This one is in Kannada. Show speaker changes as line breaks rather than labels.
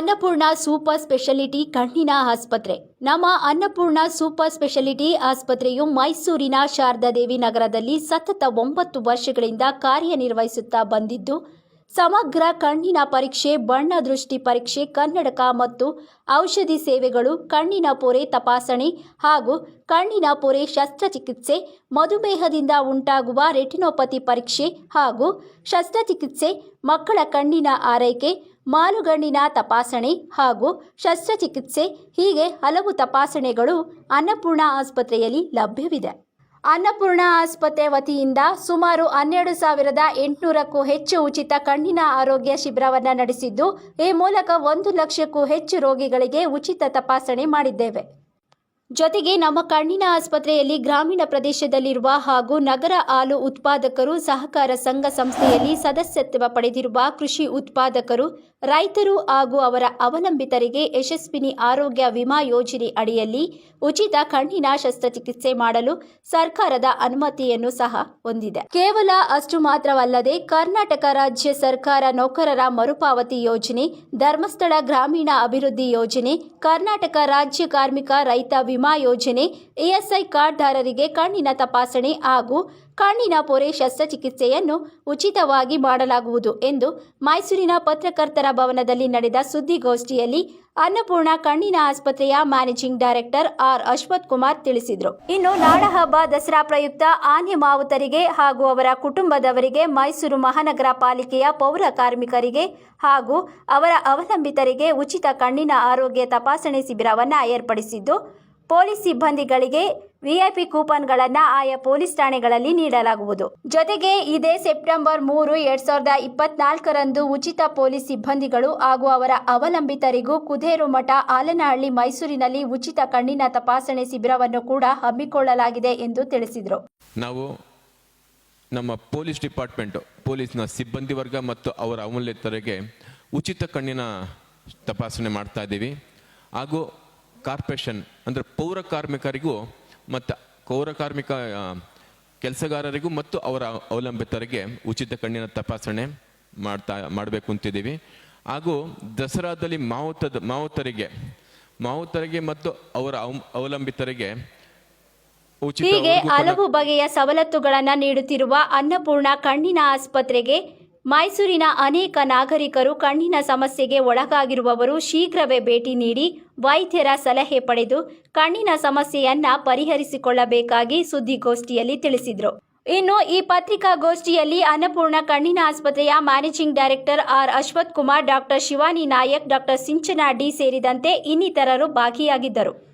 ಅನ್ನಪೂರ್ಣ ಸೂಪರ್ ಸ್ಪೆಷಾಲಿಟಿ ಕಣ್ಣಿನ ಆಸ್ಪತ್ರೆ. ನಮ್ಮ ಅನ್ನಪೂರ್ಣ ಸೂಪರ್ ಸ್ಪೆಷಾಲಿಟಿ ಆಸ್ಪತ್ರೆಯು ಮೈಸೂರಿನ ಶಾರದಾದೇವಿ ನಗರದಲ್ಲಿ ಸತತ ಒಂಬತ್ತು ವರ್ಷಗಳಿಂದ ಕಾರ್ಯನಿರ್ವಹಿಸುತ್ತಾ ಬಂದಿದ್ದು ಸಮಗ್ರ ಕಣ್ಣಿನ ಪರೀಕ್ಷೆ, ಬಣ್ಣ ದೃಷ್ಟಿ ಪರೀಕ್ಷೆ, ಕನ್ನಡಕ ಮತ್ತು ಔಷಧಿ ಸೇವೆಗಳು, ಕಣ್ಣಿನ ಪೊರೆ ತಪಾಸಣೆ ಹಾಗೂ ಕಣ್ಣಿನ ಪೊರೆ ಶಸ್ತ್ರಚಿಕಿತ್ಸೆ, ಮಧುಮೇಹದಿಂದ ಉಂಟಾಗುವ ರೆಟಿನೋಪತಿ ಪರೀಕ್ಷೆ ಹಾಗೂ ಶಸ್ತ್ರಚಿಕಿತ್ಸೆ, ಮಕ್ಕಳ ಕಣ್ಣಿನ ಆರೈಕೆ, ಮಾಲುಗಣ್ಣಿನ ತಪಾಸಣೆ ಹಾಗೂ ಶಸ್ತ್ರಚಿಕಿತ್ಸೆ ಹೀಗೆ ಹಲವು ತಪಾಸಣೆಗಳು ಅನ್ನಪೂರ್ಣ ಆಸ್ಪತ್ರೆಯಲ್ಲಿ ಲಭ್ಯವಿದೆ. ಅನ್ನಪೂರ್ಣ ಆಸ್ಪತ್ರೆ ವತಿಯಿಂದ ಸುಮಾರು ಹನ್ನೆರಡು ಸಾವಿರದ ಎಂಟುನೂರಕ್ಕೂ ಹೆಚ್ಚು ಉಚಿತ ಕಣ್ಣಿನ ಆರೋಗ್ಯ ಶಿಬಿರವನ್ನು ನಡೆಸಿದ್ದು, ಈ ಮೂಲಕ ಒಂದು ಲಕ್ಷಕ್ಕೂ ಹೆಚ್ಚು ರೋಗಿಗಳಿಗೆ ಉಚಿತ ತಪಾಸಣೆ ಮಾಡಿದ್ದೇವೆ. ಜೊತೆಗೆ ನಮ್ಮ ಕಣ್ಣಿನ ಆಸ್ಪತ್ರೆಯಲ್ಲಿ ಗ್ರಾಮೀಣ ಪ್ರದೇಶದಲ್ಲಿರುವ ಹಾಗೂ ನಗರ ಹಾಲು ಉತ್ಪಾದಕರು ಸಹಕಾರ ಸಂಘ ಸಂಸ್ಥೆಯಲ್ಲಿ ಸದಸ್ಯತ್ವ ಪಡೆದಿರುವ ಕೃಷಿ ಉತ್ಪಾದಕರು, ರೈತರು ಹಾಗೂ ಅವರ ಅವಲಂಬಿತರಿಗೆ ಯಶಸ್ವಿನಿ ಆರೋಗ್ಯ ವಿಮಾ ಯೋಜನೆ ಅಡಿಯಲ್ಲಿ ಉಚಿತ ಕಣ್ಣಿನ ಶಸ್ತ್ರಚಿಕಿತ್ಸೆ ಮಾಡಲು ಸರ್ಕಾರದ ಅನುಮತಿಯನ್ನು ಸಹ ಹೊಂದಿದೆ. ಕೇವಲ ಅಷ್ಟು ಮಾತ್ರವಲ್ಲದೆ ಕರ್ನಾಟಕ ರಾಜ್ಯ ಸರ್ಕಾರ ನೌಕರರ ಮರುಪಾವತಿ ಯೋಜನೆ, ಧರ್ಮಸ್ಥಳ ಗ್ರಾಮೀಣ ಅಭಿವೃದ್ಧಿ ಯೋಜನೆ, ಕರ್ನಾಟಕ ರಾಜ್ಯ ಕಾರ್ಮಿಕ ರೈತ ಯೋಜನೆ ಇಎಸ್ಐ ಕಾರ್ಡ್ದಾರರಿಗೆ ಕಣ್ಣಿನ ತಪಾಸಣೆ ಹಾಗೂ ಕಣ್ಣಿನ ಪೊರೆ ಶಸ್ತ್ರಚಿಕಿತ್ಸೆಯನ್ನು ಉಚಿತವಾಗಿ ಮಾಡಲಾಗುವುದು ಎಂದು ಮೈಸೂರಿನ ಪತ್ರಕರ್ತರ ಭವನದಲ್ಲಿ ನಡೆದ ಸುದ್ದಿಗೋಷ್ಠಿಯಲ್ಲಿ ಅನ್ನಪೂರ್ಣ ಕಣ್ಣಿನ ಆಸ್ಪತ್ರೆಯ managing director R Ashwath Kumar ತಿಳಿಸಿದರು. ಇನ್ನು ನಾಡಹಬ್ಬ ದಸರಾ ಪ್ರಯುಕ್ತ ಆನೆ ಮಾವುತರಿಗೆ ಹಾಗೂ ಅವರ ಕುಟುಂಬದವರಿಗೆ ಮೈಸೂರು ಮಹಾನಗರ ಪಾಲಿಕೆಯ ಪೌರ ಕಾರ್ಮಿಕರಿಗೆ ಹಾಗೂ ಅವರ ಅವಲಂಬಿತರಿಗೆ ಉಚಿತ ಕಣ್ಣಿನ ಆರೋಗ್ಯ ತಪಾಸಣೆ ಶಿಬಿರವನ್ನು ಏರ್ಪಡಿಸಿದ್ದು ಪೊಲೀಸ್ ಸಿಬ್ಬಂದಿಗಳಿಗೆ ವಿಐಪಿ ಕೂಪನ್ಗಳನ್ನು ಆಯಾ ಪೊಲೀಸ್ ಠಾಣೆಗಳಲ್ಲಿ ನೀಡಲಾಗುವುದು. ಜೊತೆಗೆ ಇದೇ ಸೆಪ್ಟೆಂಬರ್ ಮೂರು, ಎರಡ್ ಸಾವಿರದ ಇಪ್ಪತ್ನಾಲ್ಕರಂದು ಉಚಿತ ಪೊಲೀಸ್ ಸಿಬ್ಬಂದಿಗಳು ಹಾಗೂ ಅವರ ಅವಲಂಬಿತರಿಗೂ ಕುದೇರು ಮಠ ಆಲನಹಳ್ಳಿ ಮೈಸೂರಿನಲ್ಲಿ ಉಚಿತ ಕಣ್ಣಿನ ತಪಾಸಣೆ ಶಿಬಿರವನ್ನು ಕೂಡ ಹಮ್ಮಿಕೊಳ್ಳಲಾಗಿದೆ ಎಂದು ತಿಳಿಸಿದರು.
ನಾವು ನಮ್ಮ ಪೊಲೀಸ್ ಡಿಪಾರ್ಟ್ಮೆಂಟ್, ಪೊಲೀಸ್ನ ಸಿಬ್ಬಂದಿ ವರ್ಗ ಮತ್ತು ಅವರ ಅಮೂಲ್ಯತರಿಗೆ ಉಚಿತ ಕಣ್ಣಿನ ತಪಾಸಣೆ ಮಾಡ್ತಾ ಇದ್ದೀವಿ. ಹಾಗೂ ಕಾರ್ಪೊರೇಷನ್ ಅಂದರೆ ಪೌರ ಕಾರ್ಮಿಕರಿಗೂ ಮತ್ತು ಪೌರ ಕಾರ್ಮಿಕ ಕೆಲಸಗಾರರಿಗೂ ಮತ್ತು ಅವರ ಅವಲಂಬಿತರಿಗೆ ಉಚಿತ ಕಣ್ಣಿನ ತಪಾಸಣೆ ಮಾಡ್ತಾ ಮಾಡಬೇಕು ಅಂತಿದ್ದೀವಿ. ಹಾಗೂ ದಸರಾದಲ್ಲಿ ಮಾವುತದ ಮಾವುತರಿಗೆ ಮಾವುತರಿಗೆ ಮತ್ತು ಅವರ ಅವಲಂಬಿತರಿಗೆ
ಹೀಗೆ ಹಲವು ಬಗೆಯ ಸವಲತ್ತುಗಳನ್ನು ನೀಡುತ್ತಿರುವ ಅನ್ನಪೂರ್ಣ ಕಣ್ಣಿನ ಆಸ್ಪತ್ರೆಗೆ ಮೈಸೂರಿನ ಅನೇಕ ನಾಗರಿಕರು ಕಣ್ಣಿನ ಸಮಸ್ಯೆಗೆ ಒಳಗಾಗಿರುವವರು ಶೀಘ್ರವೇ ಭೇಟಿ ನೀಡಿ ವೈದ್ಯರ ಸಲಹೆ ಪಡೆದು ಕಣ್ಣಿನ ಸಮಸ್ಯೆಯನ್ನ ಪರಿಹರಿಸಿಕೊಳ್ಳಬೇಕಾಗಿ ಸುದ್ದಿಗೋಷ್ಠಿಯಲ್ಲಿ ತಿಳಿಸಿದರು. ಇನ್ನು ಈ ಪತ್ರಿಕಾಗೋಷ್ಠಿಯಲ್ಲಿ ಅನ್ನಪೂರ್ಣ ಕಣ್ಣಿನ ಆಸ್ಪತ್ರೆಯ managing director R Ashwath Kumar doctor Shivani Nayak, doctor Sinchana D ಸೇರಿದಂತೆ ಇನ್ನಿತರರು ಭಾಗಿಯಾಗಿದ್ದರು.